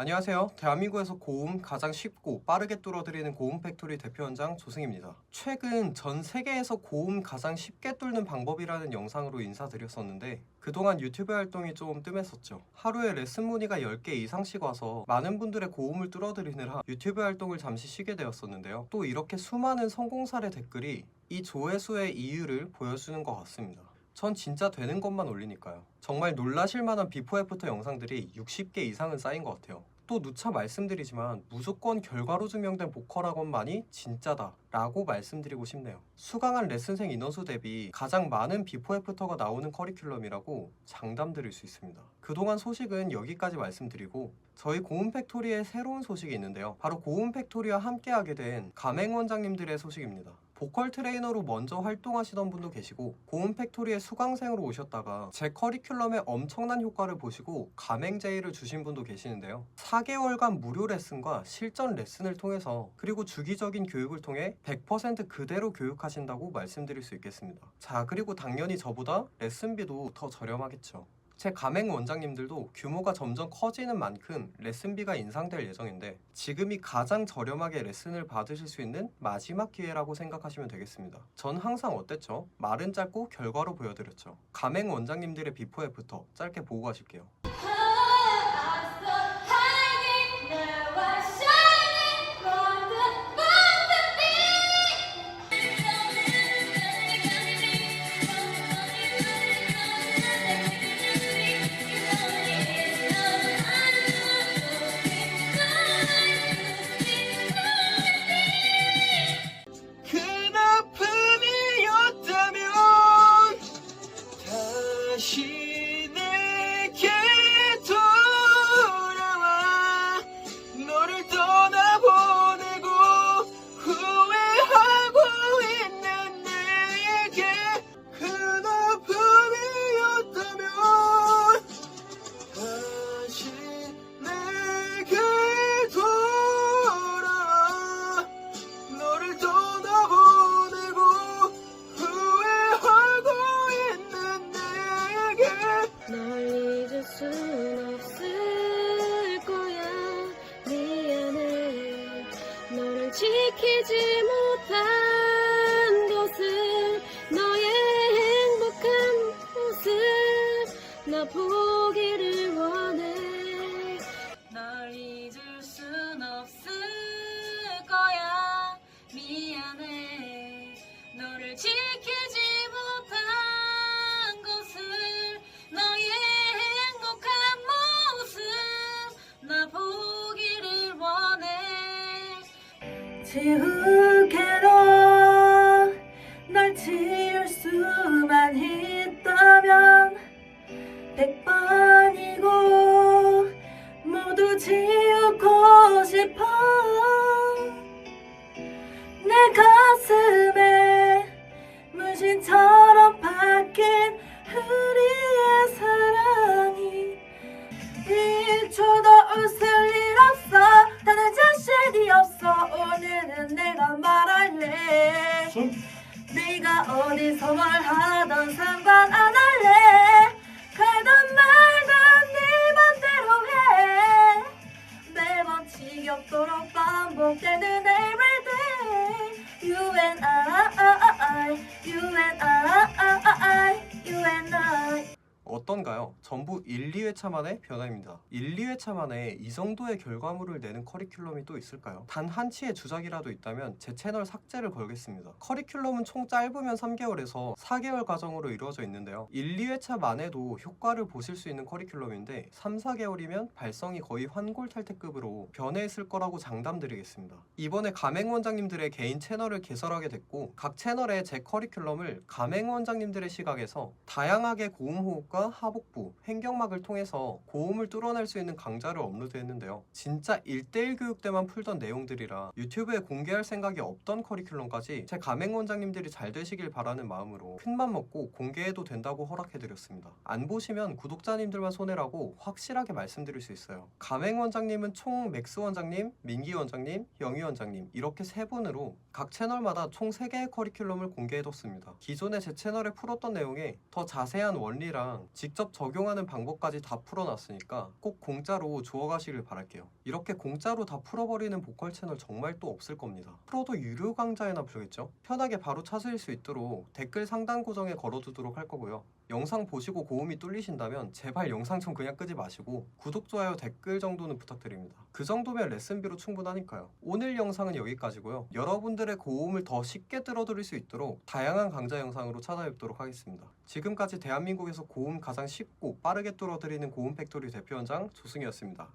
안녕하세요. 대한민국에서 고음 가장 쉽고 빠르게 뚫어드리는 고음 팩토리 대표 원장 조승입니다. 최근 전 세계에서 고음 가장 쉽게 뚫는 방법이라는 영상으로 인사드렸었는데 그동안 유튜브 활동이 좀 뜸했었죠. 하루에 레슨 문의가 10개 이상씩 와서 많은 분들의 고음을 뚫어드리느라 유튜브 활동을 잠시 쉬게 되었었는데요. 또 이렇게 수많은 성공 사례 댓글이 이 조회수의 이유를 보여주는 것 같습니다. 전 진짜 되는 것만 올리니까요. 정말 놀라실 만한 비포 애프터 영상들이 60개 이상은 쌓인 것 같아요. 또 누차 말씀드리지만 무조건 결과로 증명된 보컬 학원만이 진짜다 라고 말씀드리고 싶네요. 수강한 레슨생 인원수 대비 가장 많은 비포 애프터가 나오는 커리큘럼이라고 장담 드릴 수 있습니다. 그동안 소식은 여기까지 말씀드리고 저희 고음 팩토리에 새로운 소식이 있는데요. 바로 고음 팩토리와 함께하게 된 가맹 원장님들의 소식입니다. 보컬 트레이너로 먼저 활동하시던 분도 계시고 고음 팩토리에 수강생으로 오셨다가 제 커리큘럼에 엄청난 효과를 보시고 가맹 제의를 주신 분도 계시는데요. 4개월간 무료 레슨과 실전 레슨을 통해서 그리고 주기적인 교육을 통해 100% 그대로 교육하신다고 말씀드릴 수 있겠습니다. 자, 그리고 당연히 저보다 레슨비도 더 저렴하겠죠. 제 가맹 원장님들도 규모가 점점 커지는 만큼 레슨비가 인상될 예정인데 지금이 가장 저렴하게 레슨을 받으실 수 있는 마지막 기회라고 생각하시면 되겠습니다. 전 항상 어땠죠? 말은 짧고 결과로 보여드렸죠. 가맹 원장님들의 비포 애프터 짧게 보고 가실게요. 지키지 못한 것을 너의 행복한 모습. 나 보기 지 네가 어디서 뭘 하던 상관 안 할래? 가던 말던 네 맘대로 해. 매번 지겹도록 반복되는 everyday. You and I, you and I, you and I 어떤가요? 전부 1, 2회차 만의 변화입니다. 1, 2회차 만에 이 정도의 결과물을 내는 커리큘럼이 또 있을까요? 단 한 치의 주작이라도 있다면 제 채널 삭제를 걸겠습니다. 커리큘럼은 총 짧으면 3개월에서 4개월 과정으로 이루어져 있는데요. 1, 2회차 만에도 효과를 보실 수 있는 커리큘럼인데 3, 4개월이면 발성이 거의 환골탈태급으로 변해있을 거라고 장담드리겠습니다. 이번에 가맹 원장님들의 개인 채널을 개설하게 됐고 각 채널에 제 커리큘럼을 가맹 원장님들의 시각에서 다양하게 고음 호흡과 하복부, 횡격막을 통해서 고음을 뚫어낼 수 있는 강좌를 업로드했는데요. 진짜 1대1 교육 때만 풀던 내용들이라 유튜브에 공개할 생각이 없던 커리큘럼까지 제 가맹 원장님들이 잘 되시길 바라는 마음으로 큰맘 먹고 공개해도 된다고 허락해드렸습니다. 안 보시면 구독자님들만 손해라고 확실하게 말씀드릴 수 있어요. 가맹 원장님은 총 맥스 원장님, 민기 원장님, 영희 원장님 이렇게 세 분으로 각 채널마다 총 3개의 커리큘럼을 공개해뒀습니다. 기존에 제 채널에 풀었던 내용에 더 자세한 원리랑 직접 적용한 사용하는 방법까지 다 풀어놨으니까 꼭 공짜로 주워가시길 바랄게요. 이렇게 공짜로 다 풀어버리는 보컬 채널 정말 또 없을 겁니다. 풀어도 유료 강좌에나 풀겠죠? 편하게 바로 찾으실 수 있도록 댓글 상단 고정에 걸어두도록 할 거고요. 영상 보시고 고음이 뚫리신다면 제발 영상 좀 그냥 끄지 마시고 구독, 좋아요, 댓글 정도는 부탁드립니다. 그 정도면 레슨비로 충분하니까요. 오늘 영상은 여기까지고요. 여러분들의 고음을 더 쉽게 들어드릴 수 있도록 다양한 강좌 영상으로 찾아뵙도록 하겠습니다. 지금까지 대한민국에서 고음 가장 쉽고 빠르게 뚫어드리는 고음 팩토리 대표원장 조승이었습니다.